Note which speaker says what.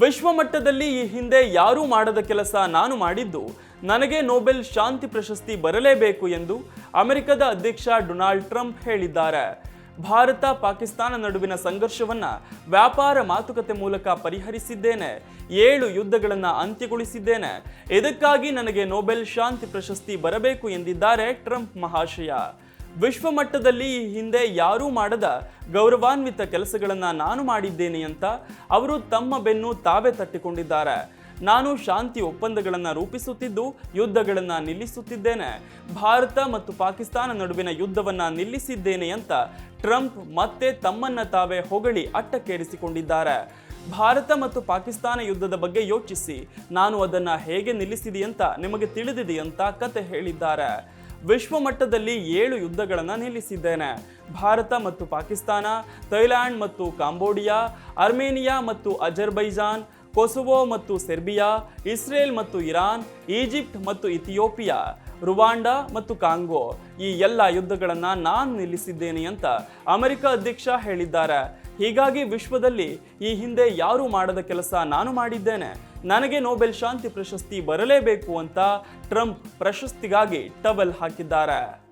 Speaker 1: ವಿಶ್ವ ಮಟ್ಟದಲ್ಲಿ ಈ ಹಿಂದೆ ಯಾರೂ ಮಾಡದ ಕೆಲಸ ನಾನು ಮಾಡಿದ್ದು, ನನಗೆ ನೊಬೆಲ್ ಶಾಂತಿ ಪ್ರಶಸ್ತಿ ಬರಲೇಬೇಕು ಎಂದು ಅಮೆರಿಕದ ಅಧ್ಯಕ್ಷ ಡೊನಾಲ್ಡ್ ಟ್ರಂಪ್ ಹೇಳಿದ್ದಾರೆ. ಭಾರತ ಪಾಕಿಸ್ತಾನ ನಡುವಿನ ಸಂಘರ್ಷವನ್ನು ವ್ಯಾಪಾರ ಮಾತುಕತೆ ಮೂಲಕ ಪರಿಹರಿಸಿದ್ದೇನೆ. ಏಳು ಯುದ್ಧಗಳನ್ನು ಅಂತ್ಯಗೊಳಿಸಿದ್ದೇನೆ. ಇದಕ್ಕಾಗಿ ನನಗೆ ನೊಬೆಲ್ ಶಾಂತಿ ಪ್ರಶಸ್ತಿ ಬರಬೇಕು ಎಂದಿದ್ದಾರೆ ಟ್ರಂಪ್ ಮಹಾಶಯ. ವಿಶ್ವ ಮಟ್ಟದಲ್ಲಿ ಈ ಹಿಂದೆ ಯಾರೂ ಮಾಡದ ಗೌರವಾನ್ವಿತ ಕೆಲಸಗಳನ್ನು ನಾನು ಮಾಡಿದ್ದೇನೆ ಅಂತ ಅವರು ತಮ್ಮ ಬೆನ್ನು ತಾವೇ ತಟ್ಟಿಕೊಂಡಿದ್ದಾರೆ. ನಾನು ಶಾಂತಿ ಒಪ್ಪಂದಗಳನ್ನು ರೂಪಿಸುತ್ತಿದ್ದು, ಯುದ್ಧಗಳನ್ನು ನಿಲ್ಲಿಸುತ್ತಿದ್ದೇನೆ. ಭಾರತ ಮತ್ತು ಪಾಕಿಸ್ತಾನ ನಡುವಿನ ಯುದ್ಧವನ್ನು ನಿಲ್ಲಿಸಿದ್ದೇನೆ ಅಂತ ಟ್ರಂಪ್ ಮತ್ತೆ ತಮ್ಮನ್ನ ತಾವೇ ಹೊಗಳಿ ಅಟ್ಟಕ್ಕೇರಿಸಿಕೊಂಡಿದ್ದಾರೆ. ಭಾರತ ಮತ್ತು ಪಾಕಿಸ್ತಾನ ಯುದ್ಧದ ಬಗ್ಗೆ ಯೋಚಿಸಿ, ನಾನು ಅದನ್ನು ಹೇಗೆ ನಿಲ್ಲಿಸಿದೆ ಅಂತ ನಿಮಗೆ ತಿಳಿದಿದೆ ಅಂತ ಕತೆ ಹೇಳಿದ್ದಾರೆ. ವಿಶ್ವ ಮಟ್ಟದಲ್ಲಿ ಏಳು ಯುದ್ಧಗಳನ್ನು ನಿಲ್ಲಿಸಿದ್ದೇನೆ. ಭಾರತ ಮತ್ತು ಪಾಕಿಸ್ತಾನ ಥೈಲ್ಯಾಂಡ್ ಮತ್ತು ಕಾಂಬೋಡಿಯಾ ಅರ್ಮೇನಿಯಾ ಮತ್ತು ಅಜರ್ಬೈಜಾನ್ ಕೊಸೊವೊ ಮತ್ತು ಸೆರ್ಬಿಯಾ, ಇಸ್ರೇಲ್ ಮತ್ತು ಇರಾನ್, ಈಜಿಪ್ಟ್ ಮತ್ತು ಇಥಿಯೋಪಿಯಾ, ರುವಾಂಡಾ ಮತ್ತು ಕಾಂಗೋ ಈ ಎಲ್ಲ ಯುದ್ಧಗಳನ್ನು ನಾನು ನಿಲ್ಲಿಸಿದ್ದೇನೆ ಅಂತ ಅಮೆರಿಕ ಅಧ್ಯಕ್ಷ ಹೇಳಿದ್ದಾರೆ. ಹೀಗಾಗಿ ವಿಶ್ವದಲ್ಲಿ ಈ ಹಿಂದೆ ಯಾರೂ ಮಾಡದ ಕೆಲಸ ನಾನು ಮಾಡಿದ್ದೇನೆ. ನನಗೆ ನೊಬೆಲ್ ಶಾಂತಿ ಪ್ರಶಸ್ತಿ ಬರಲೇಬೇಕು ಅಂತ ಟ್ರಂಪ್ ಪ್ರಶಸ್ತಿಗಾಗಿ ಟಬಲ್ ಹಾಕಿದ್ದಾರೆ.